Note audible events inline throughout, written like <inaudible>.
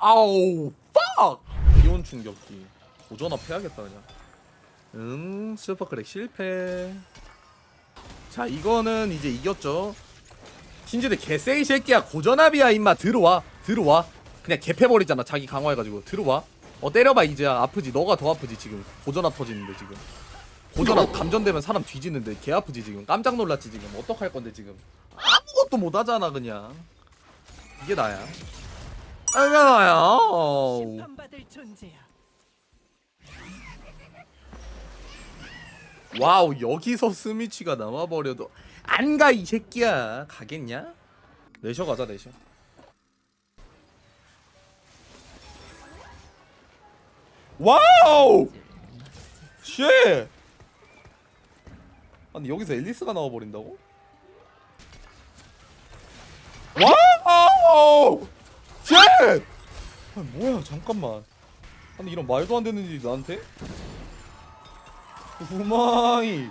와우! 빡 이온 충격기. 고전압 해야겠다 그냥. 음 슈퍼크랙 실패. 자 이거는 이제 이겼죠. 신지대 개쎄이 새끼야. 고전압이야 임마. 들어와. 들어와. 그냥 개패버리잖아. 자기 강화해가지고. 들어와. 어 때려봐 이제야. 아프지. 너가 더 아프지 지금. 고전압 터지는데 지금 고전압 감전되면 사람 뒤지는데 개 아프지 지금. 깜짝 놀랐지 지금. 어떡할 건데 지금. 아무것도 못 하잖아 그냥. 이게 나야. 이게 나야. 어우. 심판받을 존재야. 와우 여기서 스미치가 남아버려도 안 가 이 새끼야. 가겠냐? 내셔 가자 내셔. 와우! 쉣 아니 여기서 앨리스가 나와버린다고? 와우 쉣 아니 뭐야 잠깐만 아니 이런 말도 안 되는 일이 나한테? 우마이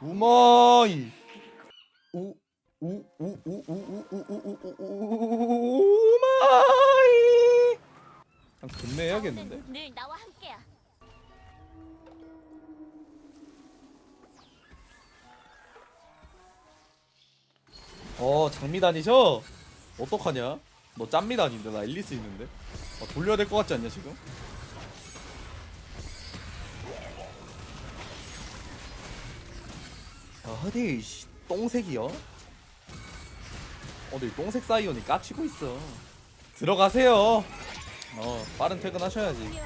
우마이 우 우 우 우 우 우 우 우우우마이 그냥 금매해야겠는데? 늘 나와 함께야. 어 장미단이셔? 어떡하냐? 너 짠미단인데 나 앨리스 있는데 어, 돌려야 될 것 같지 않냐 지금? 어디 씨, 똥색이요? 어디 똥색 사이온이 까치고 있어 들어가세요 어 빠른 퇴근하셔야지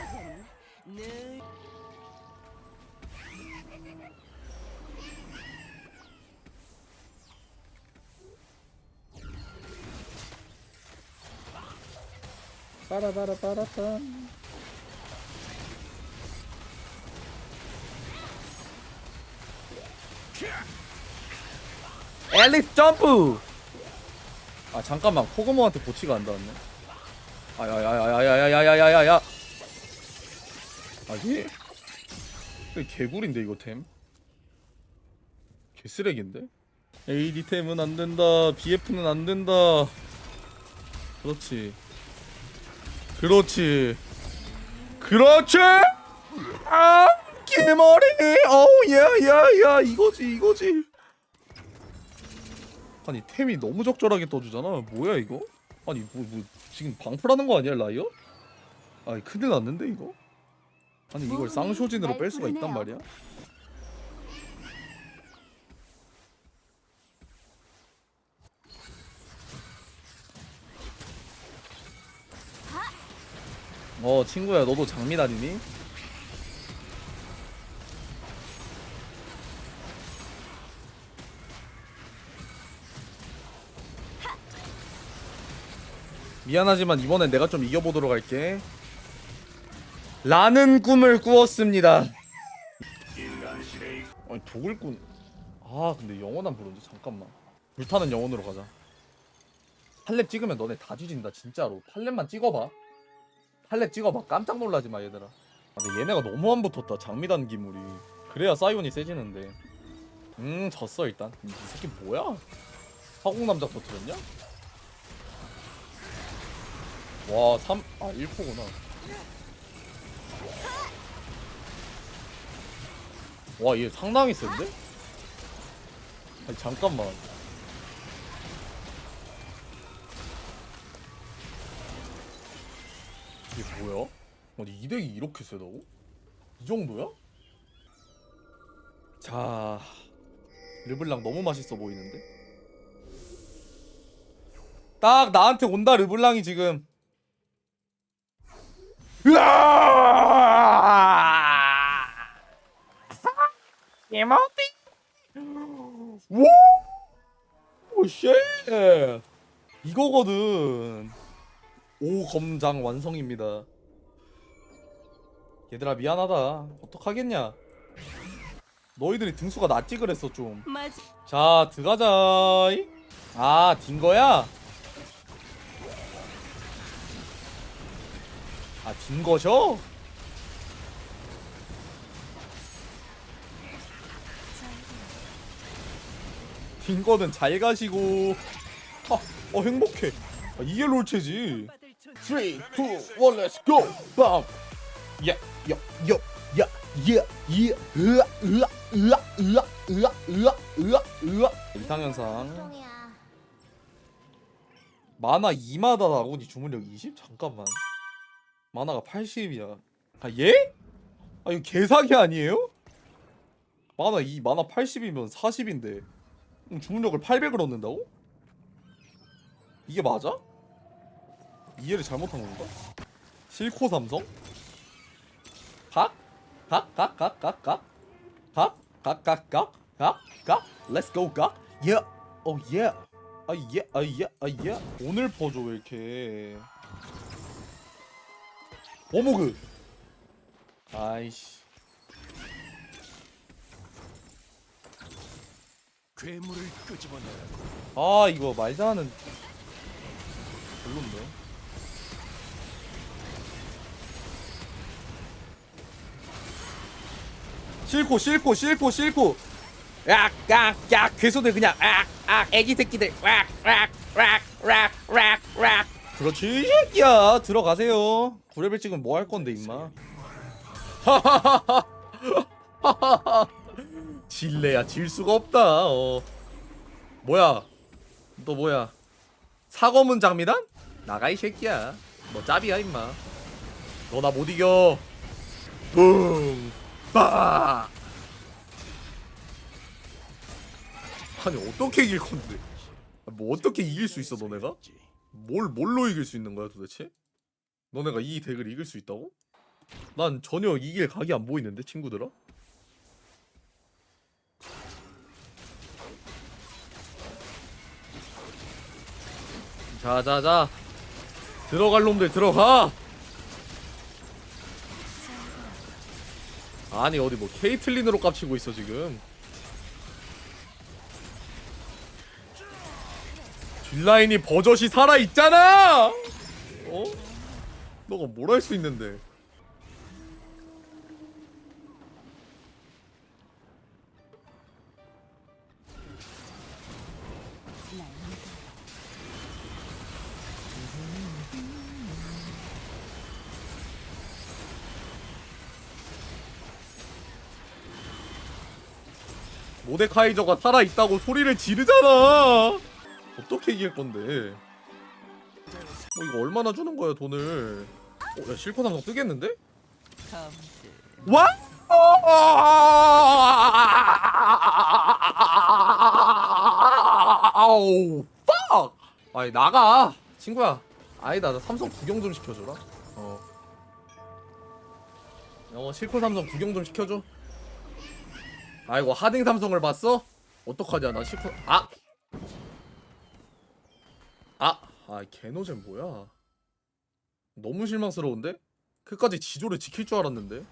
빠라바라 빠라빠 앨리스 점프! 아 잠깐만. 코그모한테 보치가 안 닿았네. 아야야야야야야야야야야야 아니 개구리인데 이거 템? 개쓰레기인데? AD 템은 안 된다. BF는 안 된다. 그렇지 그렇지. 그렇지. 아, 개머리. 어우, 야, 야, 야, 이거지, 이거지. 아니 템이 너무 적절하게 떠주잖아. 뭐야 이거? 아니 뭐, 뭐 지금 방풀하는 거 아니야 라이어? 아니 큰일 났는데 이거? 아니 이걸 쌍쇼진으로 뺄 수가 있단 말이야? 어 친구야 너도 장미 다니니? 미안하지만 이번엔 내가 좀 이겨보도록 할게. 라는 꿈을 꾸었습니다. 아니 독을꾼 아 근데 영원한 브론즈 잠깐만. 불타는 영혼으로 가자. 팔렙 찍으면 너네 다 뒤진다 진짜로. 팔렙만 찍어봐 팔렙 찍어봐. 깜짝 놀라지 마 얘들아. 아, 근데 얘네가 너무 안 붙었다 장미단 기물이. 그래야 사이온이 세지는데. 음 졌어 일단. 이 새끼 뭐야? 화공남자 터트렸냐? 와 3.. 아 1포구나. 와 얘 상당히 센데? 아니 잠깐만 이게 뭐야? 아니 이 덱이 이렇게 세다고? 이 정도야? 자 르블랑 너무 맛있어 보이는데? 딱 나한테 온다 르블랑이 지금 으아! 예모띠 오! 쉣! 이거거든 오 검장 완성입니다. 얘들아 미안하다. 어떡하겠냐? 너희들이 등수가 낮지 그랬어 좀. 맞아. 자 들어가자. 아 딘거야? 아 딘거셔? 빈 거는 잘 가시고 아, 어 행복해 아, 이게 롤체지 three, two, one, let's go. Bump. Yeah, yo, yo, yeah, yeah, yeah. 으아, 으아, 으아, 으아, 으아, 으아, 으아, 으아. 이상현상 보통이야. 만화 2마다 나오니 주문력 20? 잠깐만 만화가 80이야 아 예? 아 이거 개사기 아니에요? 만화 2 만화 80이면 40인데 주문력을 800을 얻는다고? 이게 맞아? 이해를 잘못한 건가? 실코 삼성? 각? 각? 각? 각? 각? 각? 각? 각? 각? 각? 각? 각? Let's go 각? Yeah! Oh yeah! 아 예, 아 예, 아 예. 오늘 퍼줘 왜 이렇게? 어머그. 아이씨. 괴물을 끄집어내라. 아 이거 말도 하는 별론데. 싫고 싫고 싫고 싫고. 약약약 괴소들 그냥 악악. 애기 새끼들. 왁왁왁왁왁왁 그렇지 이 새끼야. 들어가세요. 구레벨 찍으면 뭐 할 건데 임마. <laughs> 질래야 질 수가 없다. 어. 뭐야? 너 뭐야? 사과문 장미단? 나가 이 새끼야. 뭐 짭이야 임마. 너 나 못 이겨. 붕 빠! 아니 어떻게 이길 건데 뭐 어떻게 이길 수 있어 너네가? 뭘 뭘로 이길 수 있는 거야 도대체? 너네가 이 덱을 이길 수 있다고? 난 전혀 이길 각이 안 보이는데 친구들아? 자자자 들어갈 놈들 들어가 아니 어디 뭐 케이틀린으로 깝치고 있어 지금. 뒷라인이 버젓이 살아있잖아! 어? 너가 뭘 할 수 있는데 모데카이저가 살아있다고 소리를 지르잖아. 어떻게 이길 건데? 뭐 이거 얼마나 주는 거야 돈을? 어, 야 실컷 한거 뜨겠는데? 와! 아우 빡! 아니 나가. 친구야 아니다 나 삼성 구경 좀 시켜줘라. 어. 어, 실컷 삼성 구경 좀 시켜줘 아이고 하딩 삼성을 봤어? 어떡하냐 나 실컷 아! 아! 아 개노잼 뭐야 너무 실망스러운데? 끝까지 지조를 지킬 줄 알았는데